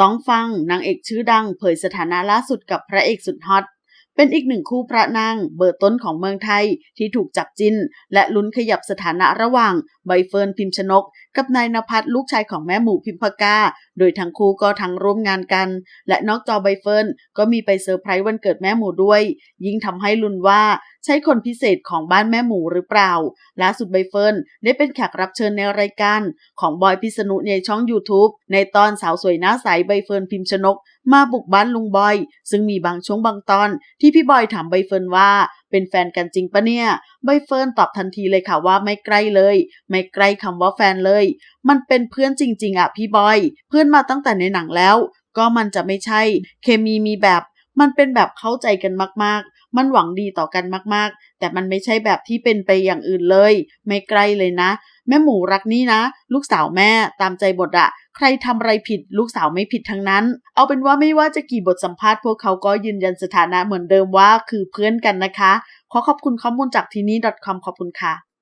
ต้องฟังนางเอกชื่อดังเผยสถานะล่าสุดกับพระเอกสุดฮอต เป็นอีกหนึ่งคู่พระนางเบอร์ต้นของเมืองไทยที่ถูกจับจินและลุ้นขยับสถานะระหว่างใบเฟิร์นพิมชนก กับนายนภัสลูกชายของแม่หมูพิมพากาโดยทั้งคู่ก็ทั้งร่วมงานกัน และนอกจอใบเฟิร์นก็มีไปเซอร์ไพรส์วันเกิดแม่หมูด้วย ยิ่งทำให้ลุ้นว่าใช่คนพิเศษของบ้านแม่หมูหรือเปล่าล่าสุดใบเฟิร์นได้เป็นแขกรับเชิญในรายการของบอยพิษณุในช่อง YouTube ในตอนสาวสวยหน้าใสใบเฟิร์นพิมชนก มาบุกบ้านลุงบอย ซึ่งมีบางช่วงบางตอน ที่พี่บอยถามใบเฟิร์นว่า เป็นแฟนกันจริงปะเนี่ย ใบเฟิร์นตอบทันทีเลยค่ะว่าไม่ใกล้เลย ไม่ใกล้คำว่าแฟนเลย มันเป็นเพื่อนจริง ๆอะพี่บอย เพื่อนมาตั้งแต่ในหนังแล้ว ก็มันจะไม่ใช่ เคมีมีแบบ มันเป็นแบบเข้าใจกันมากๆ มันหวังดีต่อกันมากๆ แต่มันไม่ใช่แบบที่เป็นไปอย่างอื่นเลย ไม่ใกล้เลยนะ แม่หมูรักนี่นะ ลูกสาวแม่ตามใจบทอะใครทำอะไรผิดลูกสาวไม่ผิดทั้งนั้น เอาเป็นว่าไม่ว่าจะกี่บทสัมภาษณ์พวกเขาก็ยืนยันสถานะเหมือนเดิมว่าคือเพื่อนกันนะคะ ขอขอบคุณข้อมูลจากที่นี่ .com ขอบคุณค่ะ